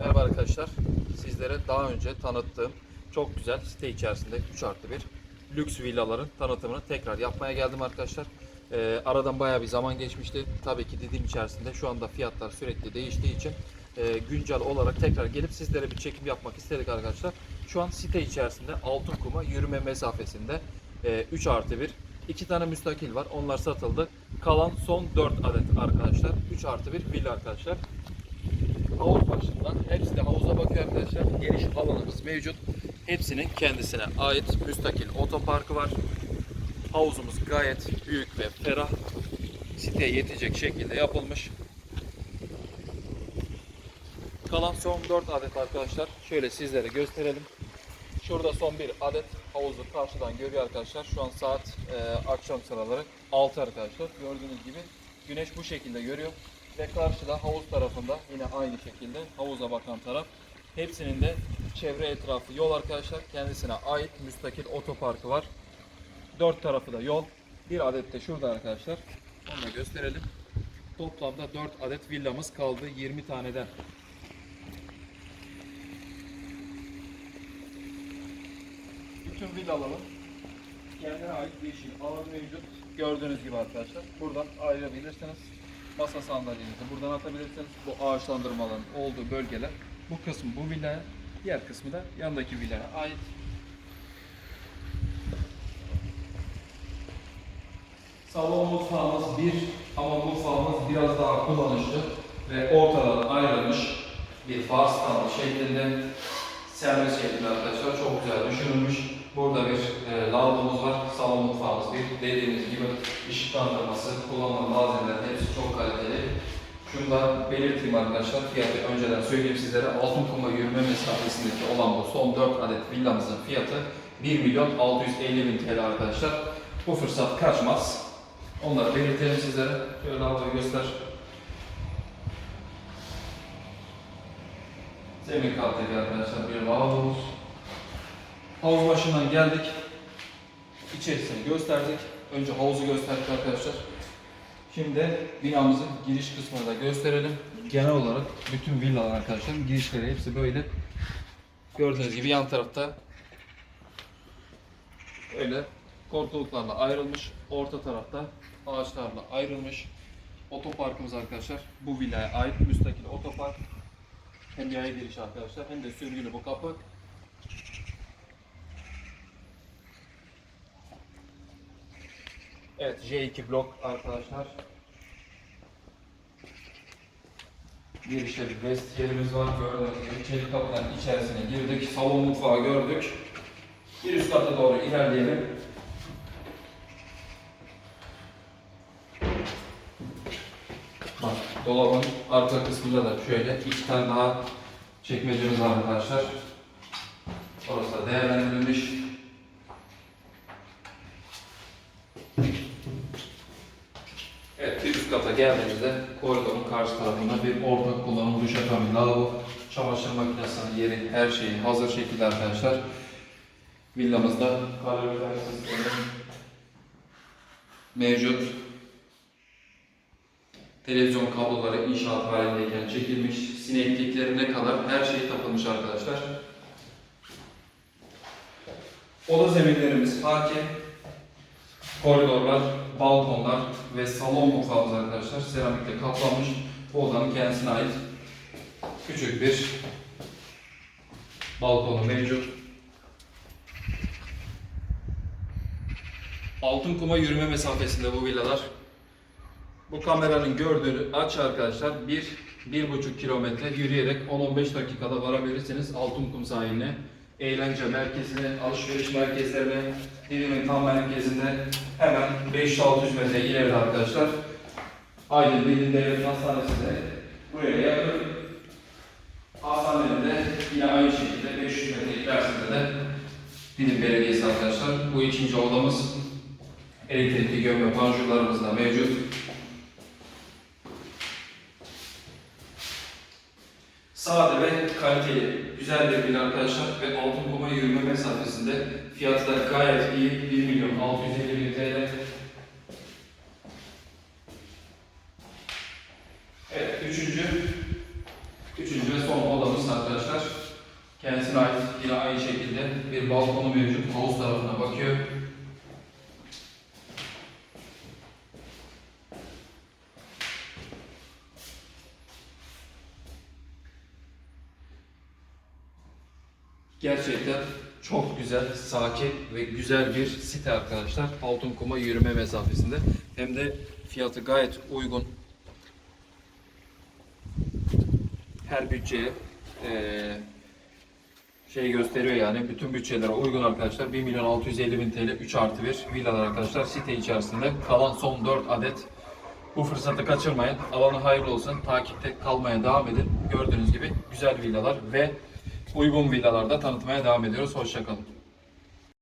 Merhaba arkadaşlar. Sizlere daha önce tanıttığım çok güzel site içerisinde 3 artı 1 lüks villaların tanıtımını tekrar yapmaya geldim arkadaşlar. Ee, aradan bayağı bir zaman geçmişti. Tabii ki dediğim içerisinde şu anda fiyatlar sürekli değiştiği için e, güncel olarak tekrar gelip sizlere bir çekim yapmak istedik arkadaşlar. Şu an site içerisinde Altınkuma yürüme mesafesinde 3 artı 1 iki tane müstakil var. Onlar satıldı. Kalan son 4 adet arkadaşlar. 3 artı 1 villa arkadaşlar havuz başında. Hepsi de havuza bakıyor arkadaşlar. Geniş alanımız mevcut. Hepsinin kendisine ait müstakil otoparkı var. Havuzumuz gayet büyük ve ferah. Siteye yetecek şekilde yapılmış. Kalan son 4 adet arkadaşlar. Şöyle sizlere gösterelim. Şurada son bir adet havuzu karşıdan görüyor arkadaşlar. Şu an saat e, akşam sıraları 6 arkadaşlar. Gördüğünüz gibi güneş bu şekilde görüyor. Ve karşıda havuz tarafında yine aynı şekilde havuza bakan taraf. Hepsinin de çevre etrafı yol arkadaşlar. Kendisine ait müstakil otoparkı var. Dört tarafı da yol. Bir adet de şurada arkadaşlar. Onu da gösterelim. Toplamda 4 adet villamız kaldı 20 taneden. Bütün villaların kendine ait yeşil alan mevcut. Gördüğünüz gibi arkadaşlar. Buradan ayırabilirsiniz. Masa sandalyenizi buradan atabilirsiniz. Bu ağaçlandırmaların olduğu bölgeler. Bu kısmı bu villaya, diğer kısmı da yandaki villaya ait. Salon mutfağımız bir ama mutfağımız biraz daha kullanışlı ve ortadan ayrılmış bir fars kanalı şeklinde servis şeklinde arkadaşlar çok güzel düşünülmüş. Burada bir e, lavabomuz var, salon mutfağımız bir. Dediğimiz gibi ışıklandırması, kullanılan malzemeler hepsi çok kaliteli. Şunu da belirteyim arkadaşlar, fiyatı önceden söyleyeyim sizlere. Altınkum ve yürüme mesafesindeki olan bu son 4 adet villamızın fiyatı 1 milyon 650 bin TL arkadaşlar. Bu fırsat kaçmaz. Onları belirtelim sizlere. Şöyle lavaboyu göster. Zemin kattaki arkadaşlar bir lavabomuz. Havuz başından geldik. İçerisini gösterdik. Önce havuzu gösterdik arkadaşlar. Şimdi binamızın giriş kısmını da gösterelim. Genel olarak bütün villalar arkadaşlar girişleri hepsi böyle. Gördüğünüz gibi yan tarafta öyle korkuluklarla ayrılmış. Orta tarafta ağaçlarla ayrılmış. Otoparkımız arkadaşlar bu villaya ait müstakil otopark. Hem yaya giriş arkadaşlar hem de sürgülü bu kapı. Evet J2 blok arkadaşlar. Girişte bir vestiyerimiz var. Gördüğünüz gibi çelik kapıdan içerisine girdik. Salon mutfağı gördük. Bir üst kata doğru ilerleyelim. Bak dolabın arka kısmında da şöyle iki tane daha çekmecemiz var arkadaşlar. Orası da değerlendirilmiş. Evet, bir üst kata geldiğimizde koridorun karşı tarafında bir ortak kullanım duşakabin, lavabo, çamaşır makinesinin yeri, her şeyi hazır şekilde arkadaşlar. Villamızda kalorifer sistemi mevcut. Televizyon kabloları inşaat halindeyken çekilmiş. Sinekliklerine kadar her şey takılmış arkadaşlar. Oda zeminlerimiz hakim. Koridorlar, balkonlar ve salon mutfağımız arkadaşlar seramikle kaplanmış. Bu odanın kendisine ait küçük bir balkonu mevcut. Altın kuma yürüme mesafesinde bu villalar. Bu kameranın gördüğü açı arkadaşlar 1-1,5 kilometre yürüyerek 10-15 dakikada varabilirsiniz Altınkum sahiline. Eğlence merkezine, alışveriş merkezlerine, Dilimin tam merkezinde 500-600 metre ileride arkadaşlar. Aydın Bilin Devlet Hastanesi de buraya yakın. Hastanenin de yine aynı şekilde 500 metre ilerisinde de Dilim Belediyesi arkadaşlar. Bu ikinci odamız elektrikli gömme panjurlarımız da mevcut. Sade ve kaliteli, güzel bir villa arkadaşlar ve altın kuma yürüme mesafesinde fiyatı da gayet iyi 1 milyon 650 bin TL. Evet, üçüncü, üçüncü ve son odamız arkadaşlar. Kendisine ait yine aynı şekilde bir balkonu mevcut. Havuz tarafına bakıyor. Gerçekten çok güzel, sakin ve güzel bir site arkadaşlar. Altınkum'a yürüme mesafesinde. Hem de fiyatı gayet uygun. Her bütçeye eee, şey gösteriyor yani. Bütün bütçelere uygun arkadaşlar. 1 milyon 650 bin TL 3 artı 1 villalar arkadaşlar site içerisinde. Kalan son 4 adet bu fırsatı kaçırmayın. Alanı hayırlı olsun. Takipte kalmaya devam edin. Gördüğünüz gibi güzel villalar ve uygun villalarda tanıtmaya devam ediyoruz. Hoşçakalın.